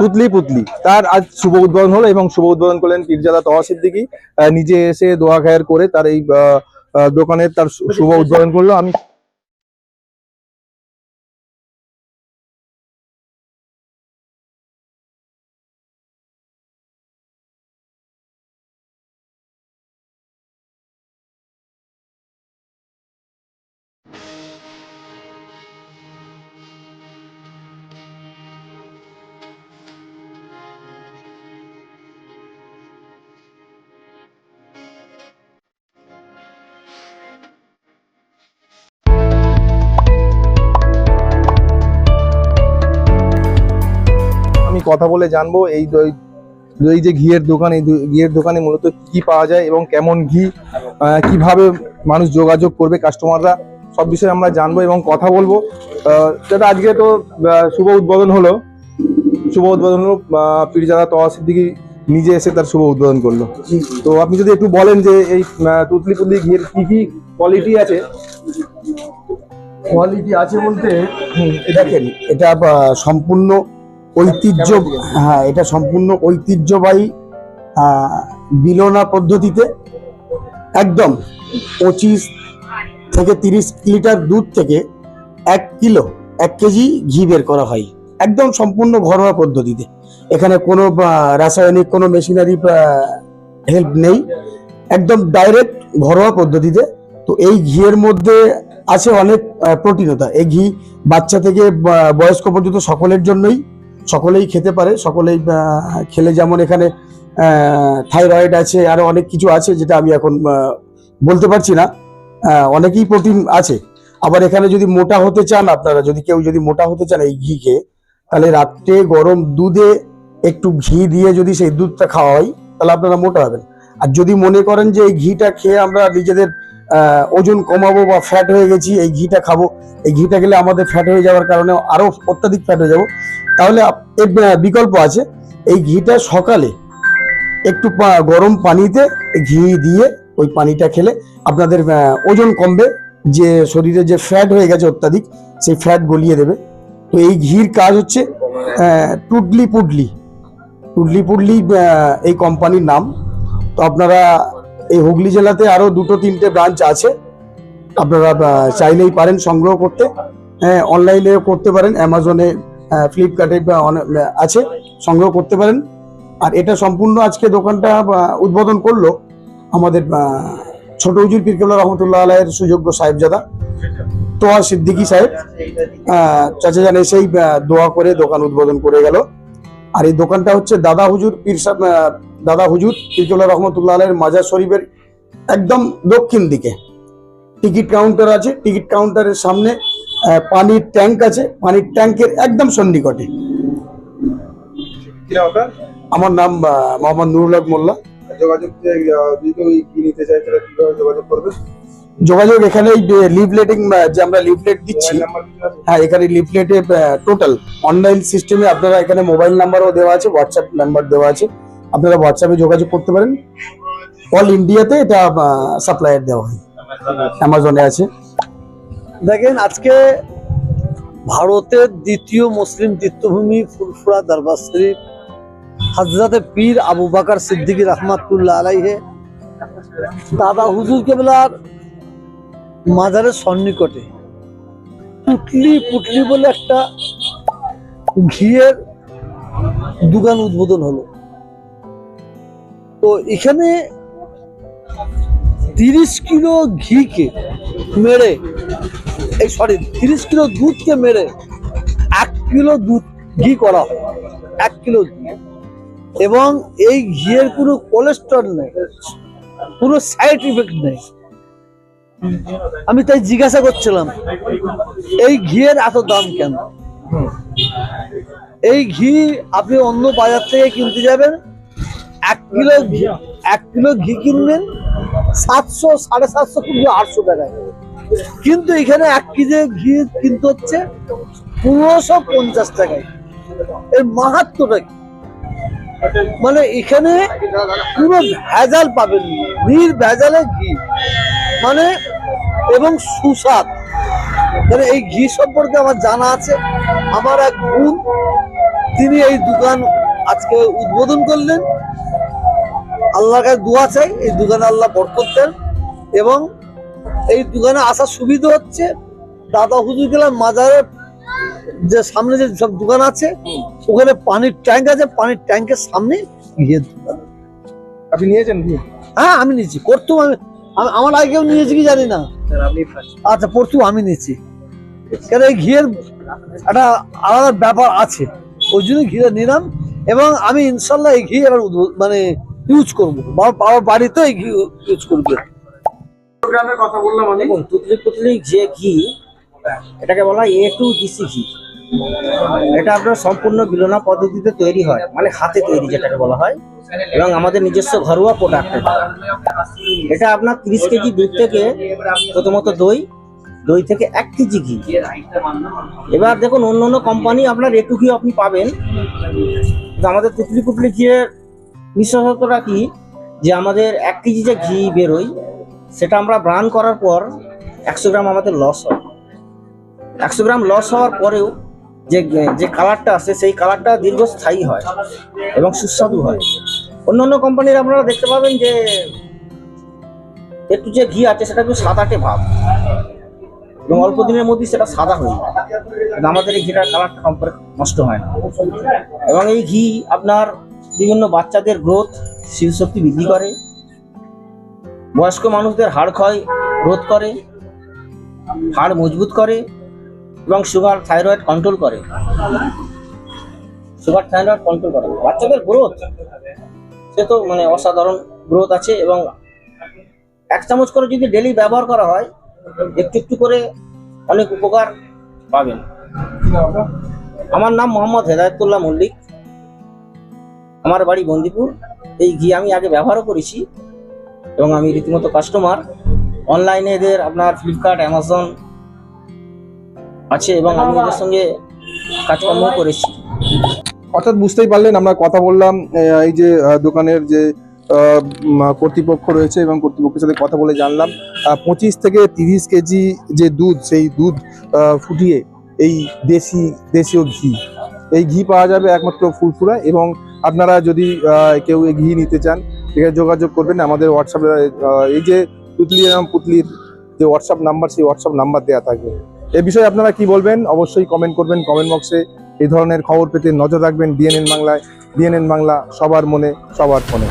তুতলি পুতলি। তার আজ শুভ উদ্বোধন হলো এবং শুভ উদ্বোধন করলেন পীরজাদা তহা সিদ্দিকি। নিজে এসে দোয়া খায়ের করে তার এই দোকানের তার শুভ উদ্বোধন করল। আমি কথা বলে জানব এই এই যে ঘিয়ের দোকান এই ঘিয়ের দোকানে মূলত কি পাওয়া যায় এবং কেমন ঘি কীভাবে মানুষ যোগাযোগ করবে কাস্টমাররা সব বিষয়ে আমরা জানব এবং কথা বলব। দাদা আজকে তো শুভ উদ্বোধন হলো। শুভ উদ্বোধন হলো পীরজাদা তওয়া সিদ্দিকি নিজে এসে তার শুভ উদ্বোধন করল। তো আপনি যদি একটু বলেন যে এই তুতলি পুতলি ঘিয়ের কি কি কোয়ালিটি আছে? কোয়ালিটি আছে বলতে দেখেন এটা সম্পূর্ণ ঐতিহ্য হ্যাঁ এটা সম্পূর্ণ ঐতিহ্যবাহী বিলোনা পদ্ধতিতে একদম পঁচিশ থেকে তিরিশ লিটার দুধ থেকে এক কিলো এক কেজি ঘি বের করা হয়। একদম সম্পূর্ণ ঘরোয়া পদ্ধতিতে। এখানে কোনো রাসায়নিক কোনো মেশিনারি হেল্প নেই। একদম ডাইরেক্ট ঘরোয়া পদ্ধতিতে। তো এই ঘিয়ের মধ্যে আছে অনেক প্রোটিনতা এই ঘি বাচ্চা থেকে বয়স্ক পর্যন্ত সকলের জন্যই সকলেই খেতে পারে, সকলেই খেলে যেমন এখানে থাইরয়েড আছে, আরও অনেক কিছু আছে যেটা আমি এখন বলতে পারছি না। অনেকই প্রোটিন আছে। আবার এখানে যদি মোটা হতে চান আপনারা, যদি কেউ যদি মোটা হতে চান এই ঘি খেয়ে তাহলে রাত্রে গরম দুধে একটু ঘি দিয়ে যদি সেই দুধটা খাওয়া হয়, তাহলে আপনারা মোটা হবেন। আর যদি মনে করেন যে এই ঘিটা খেয়ে আমরা নিজেদের ওজন কমাবো বা ফ্যাট হয়ে গেছি, এই ঘিটা খাব। এই ঘিটা খেলে আমাদের ফ্যাট হয়ে যাওয়ার কারণে আরও অত্যাধিক ফ্যাট হয়ে যাব। তাহলে বিকল্প আছে। এই ঘিটা সকালে একটু গরম পানিতে ঘি দিয়ে ওই পানিটা খেলে আপনাদের ওজন কমবে, যে শরীরে যে ফ্যাট হয়ে গেছে অত্যাধিক, সেই ফ্যাট গলিয়ে দেবে। তো এই ঘির কাজ হচ্ছে টুডলি পুডলি। টুডলি পুডলি এই কোম্পানির নাম। তো আপনারা এই হুগলি জেলাতে আরও দুটো, তিনটে ব্রাঞ্চ আছে। আপনারা চাইলেই পারেন সংগ্রহ করতে। হ্যাঁ অনলাইনে করতে পারেন অ্যামাজনে ফ্লিপকার্টে আছে, সংগ্রহ করতে পারেন। আর এটা সম্পূর্ণ আজকে দোকানটা উদ্বোধন করল আমাদের ছোট হুজুর পিরকেল্লা রহমতুল্লাহ আলাইয়ের সুযোগ্য সাহেবজাদা, তোয়া সিদ্দিকী সাহেব। চাচা জান এসেই দোয়া করে দোকান উদ্বোধন করে গেল। আর এই দোকানটা হচ্ছে দাদা হুজুর পীর সাহেব দাদা হুজুর পিরকেল্লা রহমতুল্লাহ আলাইয়ের মাজার শরীফের একদম দক্ষিণ দিকে। টিকিট কাউন্টার আছে টিকিট কাউন্টারের সামনে পানির ট্যাঙ্ক আছে পানির ট্যাঙ্কের একদম সন্নিকটে। আমার নাম মোহাম্মদ নুরুল মোল্লা। যোগাযোগ নিতে চায় তাহলে কীভাবে যোগাযোগ করবে যোগাযোগ এখানে লিফলেটিং যে আমরা লিফলেট দিচ্ছি হ্যাঁ এখানে লিফলেটে টোটাল অনলাইন সিস্টেমে আপনারা এখানে মোবাইল নাম্বারও দেওয়া আছে হোয়াটসঅ্যাপ নাম্বার দেওয়া আছে। আপনারা হোয়াটসঅ্যাপে যোগাযোগ করতে পারেন। অল ইন্ডিয়াতে এটা সাপ্লায়ার দেওয়া হয়। অ্যামাজনে আছে। দেখেন, আজকে ভারতের দ্বিতীয় মুসলিম তীর্থভূমি ফুরফুরা দরবার শরীফ হজরতে পীর আবু বাকার সিদ্দিকী রহমাতুল্লাহ আলাইহে, দাদা হুজুর কেবলার মাজারের সন্নিকটে। পুটলি পুটলি বলে একটা ঘিয়ের দোকান উদ্বোধন হলো। তো এখানে তিরিশ কিলো ঘিকে মেরে এই সরি তিরিশ কিলো দুধকে মেরে এক কিলো দুধ ঘি করা হয়, এক কিলো ঘি। এবং এই ঘিয়ের কোনো কোলেস্ট্রল নেই কোনো সাইড ইফেক্ট নেই। আমি তাই জিজ্ঞাসা করছিলাম, এই ঘিয়ের এত দাম কেন? এই ঘি আপনি অন্য বাজার থেকে কিনতে যাবেন কিলো ঘি, এক কিলো ঘি কিনবেন সাতশো, সাড়ে সাতশো কিলো আটশো টাকায় কিন্তু এখানে এক কেজি ঘি কিনতে হচ্ছে পনেরোশো পঞ্চাশ টাকায়। এর মাহাত্মটা কি? মানে এখানে পুরো ভেজাল পাবেন নির ভেজালে ঘি। মানে এবং সুস্বাদ। মানে এই ঘি সম্পর্কে আমার জানা আছে। আমার এক বোন, তিনি এই দোকান আজকে উদ্বোধন করলেন। আল্লাহর কাছে দোয়া চাই এই দোকানে আল্লাহ বরকত দেন এবং এই দোকানে আসার সুবিধা হচ্ছে দাদা হুজুর গেলাম মাজারের যে সামনে যে সব দোকান আছে ওখানে পানির ট্যাঙ্ক আছে পানির ট্যাঙ্কের সামনে ঘিয়ের দোকান। আপনি নিয়েছেন হ্যাঁ আমি নিয়েছি করতো আমি আমি- আমার আগে কেউ নিয়েছি কি জানি না। আচ্ছা পরশু আমি নিয়েছি। কেন এই ঘিয়ের একটা আলাদা ব্যাপার আছে ওই জন্য ঘিটা নিলাম এবং আমি ইনশাল্লাহ এই ঘি এবার মানে ইউজ করব। বাবার বাড়িতে ইউজ করব। কথা বললাম আমি। পুতলি যে ঘি এটাকে বলা হয় এ টু ডিসি ঘি। এটা আপনার সম্পূর্ণ বিলোনা পদ্ধতিতে তৈরি হয় মানে হাতে তৈরি যেটাকে বলা হয় এবং আমাদের নিজস্ব ঘরোয়া প্রোডাক্ট এটা। আপনার তিরিশ কেজি দুধ থেকে প্রথমত দই দই থেকে এক কেজি ঘি। এবার দেখুন অন্য অন্য কোম্পানি আপনার এটু ঘি আপনি পাবেন। আমাদের তুতলি পুতলি ঘিয়ের বিশেষত্বটা কি? যে আমাদের এক কেজি যে ঘি বেরোয়, সেটা আমরা ব্রান করার পর একশো গ্রাম আমাদের লস হয়। একশো গ্রাম লস হওয়ার পরেও যে যে কালারটা আসে সেই কালারটা দীর্ঘস্থায়ী হয় এবং সুস্বাদু হয়। অন্য অন্য কোম্পানির আপনারা দেখতে পাবেন যে, একটু যে ঘি আছে, সেটা একটু সাদাটে ভাব। এবং অল্প দিনের মধ্যে সেটা সাদা হয়ে যায়। আমাদের এই ঘিটার কালারটা নষ্ট হয় না। এবং এই ঘি আপনার বিভিন্ন বাচ্চাদের গ্রোথ শক্তি বৃদ্ধি করে। বয়স্ক মানুষদের হাড় ক্ষয় রোধ করে, হাড় মজবুত করে এবং সুগার, থাইরয়েড কন্ট্রোল করে। সুগার, থাইরয়েড কন্ট্রোল করে। বাচ্চাদের গ্রোথ, সে তো মানে অসাধারণ গ্রোথ আছে এবং এক চামচ করে যদি ডেলি ব্যবহার করা হয়, একটু একটু করে অনেক উপকার পাবেন। আমার নাম মোহাম্মদ হেদায়তুল্লাহ মল্লিক। আমার বাড়ি বন্দিপুর। এই ঘি আমি আগে ব্যবহারও করেছি এবং আমি রীতিমতো কাস্টমার অনলাইনে এদের আপনার ফ্লিপকার্ট অ্যামাজন আছে এবং আমি এদের সঙ্গে কাজকর্ম করেছি। অর্থাৎ বুঝতেই পারলেন আমরা কথা বললাম এই যে দোকানের যে কর্তৃপক্ষ রয়েছে এবং কর্তৃপক্ষের সাথে কথা বলে জানলাম পঁচিশ থেকে তিরিশ কেজি যে দুধ, সেই দুধ ফুটিয়ে এই দেশি, দেশীয় ঘি। এই ঘি পাওয়া যাবে একমাত্র ফুরফুরা এবং আপনারা যদি কেউ এগিয়ে নিতে চান সেখানে যোগাযোগ করবেন। আমাদের হোয়াটসঅ্যাপে এই যে পুতলি এবং পুতলির যে হোয়াটসঅ্যাপ নাম্বার সেই হোয়াটসঅ্যাপ নাম্বার দেওয়া থাকবে। এ বিষয়ে আপনারা কি বলবেন? অবশ্যই কমেন্ট করবেন কমেন্ট বক্সে এই ধরনের খবর পেতে নজর রাখবেন ডিএনএন বাংলায়। ডিএনএন বাংলা সবার মনে, সবার ফোনে।